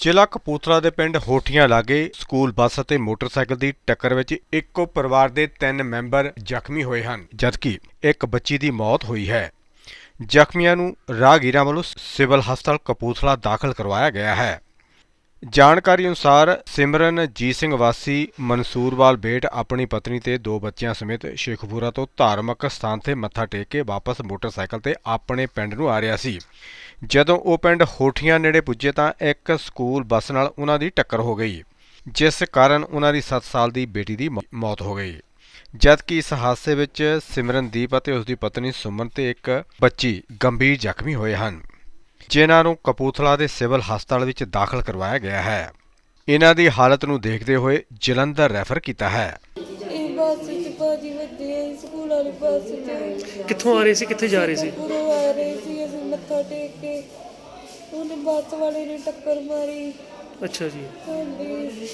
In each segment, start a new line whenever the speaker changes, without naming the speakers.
ਜ਼ਿਲ੍ਹਾ ਕਪੂਰਥਲਾ ਦੇ ਪਿੰਡ ਹੋਠੀਆਂ ਲਾਗੇ ਸਕੂਲ ਬੱਸ ਅਤੇ ਮੋਟਰਸਾਈਕਲ ਦੀ ਟੱਕਰ ਵਿੱਚ ਇੱਕੋ ਪਰਿਵਾਰ ਦੇ ਤਿੰਨ ਮੈਂਬਰ ਜ਼ਖਮੀ ਹੋਏ ਹਨ, ਜਦਕਿ ਇੱਕ ਬੱਚੀ ਦੀ ਮੌਤ ਹੋਈ ਹੈ। ਜ਼ਖਮੀਆਂ ਨੂੰ ਰਾਹਗੀਰਾਂ ਵੱਲੋਂ ਸਿਵਲ ਹਸਪਤਾਲ ਕਪੂਥਲਾ ਦਾਖਲ ਕਰਵਾਇਆ ਗਿਆ ਹੈ। ਜਾਣਕਾਰੀ ਅਨੁਸਾਰ ਸਿਮਰਨਜੀਤ ਸਿੰਘ ਵਾਸੀ, ਮਨਸੂਰਵਾਲ ਬੇਟ ਆਪਣੀ ਪਤਨੀ ਤੇ ਦੋ ਬੱਚਿਆਂ ਸਮੇਤ ਸ਼ੇਖਪੂਰਾ ਤੋਂ ਧਾਰਮਿਕ ਸਥਾਨ ਤੇ ਮੱਥਾ ਟੇਕ ਕੇ ਵਾਪਸ ਮੋਟਰਸਾਈਕਲ ਤੇ ਆਪਣੇ ਪਿੰਡ ਨੂੰ ਆ ਰਿਹਾ ਸੀ। ਜਦੋਂ ਉਹ ਪਿੰਡ ਹੋਠੀਆਂ ਨੇੜੇ ਪੁੱਜੇ ਤਾਂ ਇੱਕ ਸਕੂਲ ਬੱਸ ਨਾਲ ਉਹਨਾਂ ਦੀ ਟੱਕਰ ਹੋ ਗਈ, ਜਿਸ ਕਾਰਨ ਉਹਨਾਂ ਦੀ 7 ਸਾਲ ਦੀ ਬੇਟੀ ਦੀ ਮੌਤ ਹੋ ਗਈ। ਜਦਕਿ ਇਸ ਹਾਦਸੇ ਵਿੱਚ ਸਿਮਰਨਦੀਪ ਅਤੇ ਉਸ ਦੀ ਪਤਨੀ ਸੁਮਨ ਤੇ ਇੱਕ ਬੱਚੀ ਗੰਭੀਰ ਜ਼ਖਮੀ ਹੋਏ ਹਨ। ਜਿਨ੍ਹਾਂ ਨੂੰ ਕਪੂਰਥਲਾ ਦੇ ਸਿਵਲ ਹਸਪਤਾਲ ਵਿੱਚ ਦਾਖਲ ਕਰਵਾਇਆ ਗਿਆ ਹੈ। ਇਹਨਾਂ ਦੀ ਹਾਲਤ ਨੂੰ ਦੇਖਦੇ ਹੋਏ ਜਲੰਧਰ ਰੈਫਰ ਕੀਤਾ ਹੈ।
ਇਹ ਬੱਸ ਚ ਭਾਜੀ ਵੱਜੇ ਆ, ਸਕੂਲ ਵਾਲੀ ਬੱਸ ਚ।
ਕਿੱਥੋਂ ਆ ਰਹੇ ਸੀ ਕਿੱਥੇ ਜਾ ਰਹੇ ਸੀ?
ਪੂਰੋਂ ਆ ਰਹੇ ਸੀ ਅਸੀਂ ਮੱਥਾ ਟੇਕ ਕੇ। ਉਹਨੇ ਬੱਸ ਵਾਲੇ ਨੇ ਟੱਕਰ ਮਾਰੀ।
ਅੱਛਾ ਜੀ।
ਹਾਂਜੀ।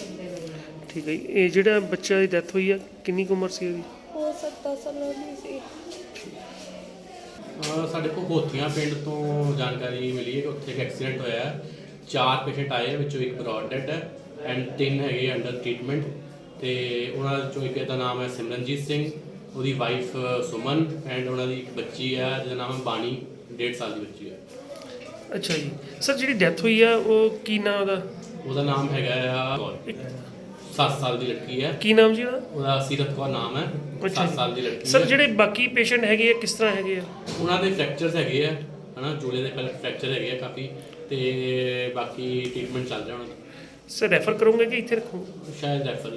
ਠੀਕ ਹੈ ਜੀ। ਇਹ ਜਿਹੜਾ ਬੱਚਾ ਦੀ ਡੈਥ ਹੋਈ ਆ ਕਿੰਨੀ ਕੁ ਉਮਰ ਸੀ ਉਹਦੀ?
ਉਹ 7 ਸਾਲਾਂ ਦੀ ਸੀ।
ਸਾਡੇ ਕੋਲ ਹੋਤੀਆਂ ਪਿੰਡ ਤੋਂ ਜਾਣਕਾਰੀ ਮਿਲੀ ਹੈ ਕਿ ਉੱਥੇ ਇੱਕ ਐਕਸੀਡੈਂਟ ਹੋਇਆ ਹੈ। ਚਾਰ ਪੇਸ਼ੈਂਟ ਆਏ ਹੈ ਵਿੱਚੋਂ ਇੱਕ ਬ੍ਰੌਡ ਡੈਡ ਹੈ ਐਂਡ ਤਿੰਨ ਹੈਗੇ ਅੰਡਰ ਟ੍ਰੀਟਮੈਂਟ ਤੇ ਉਹਨਾਂ ਚੋਂ ਇੱਕ ਦਾ ਨਾਮ ਹੈ ਸਿਮਰਨਜੀਤ ਸਿੰਘ ਉਹਦੀ ਵਾਈਫ ਸੁਮਨ ਐਂਡ ਉਹਨਾਂ ਦੀ ਇੱਕ ਬੱਚੀ ਹੈ ਜਿਹਦਾ ਨਾਮ ਹੈ ਬਾਣੀ 1.5 ਸਾਲ ਦੀ ਬੱਚੀ ਹੈ।
ਅੱਛਾ ਜੀ। ਸਰ ਜਿਹੜੀ ਡੈਥ ਹੋਈ ਆ ਉਹ ਕੀ ਨਾਮ ਉਹਦਾ?
ਉਹਦਾ ਨਾਮ ਹੈਗਾ ਆ 7 ਸਾਲ ਦੀ ਲੜਕੀ ਹੈ।
ਕੀ ਨਾਮ ਜੀ ਉਹਦਾ?
ਉਹਦਾ ਸੀਰਤ ਕੌਰ ਨਾਮ ਹੈ।
ਅੱਛਾ
7 ਸਾਲ ਦੀ ਲੜਕੀ
ਸਰ
ਹੈ।
ਜਿਹੜੇ ਬਾਕੀ ਪੇਸ਼ੈਂਟ ਹੈਗੇ ਆ ਕਿਸ ਤਰ੍ਹਾਂ ਹੈਗੇ ਆ?
ਉਹਨਾਂ ਦੇ ਫ੍ਰੈਕਚਰਸ ਹੈਗੇ ਆ ਹਨਾ ਜੂਲੇ ਦੇ ਫ੍ਰੈਕਚਰ ਹੈਗੇ ਆ ਕਾਫੀ ਤੇ ਬਾਕੀ ਟ੍ਰੀਟਮੈਂਟ ਚੱਲ ਰਿਹਾ ਉਹਨਾਂ ਦਾ
ਸਰ ਰੈਫਰ ਕਰੋਗੇ ਕਿ ਇੱਥੇ ਰੱਖੋ
ਸ਼ਾਇਦ ਰੈਫਰ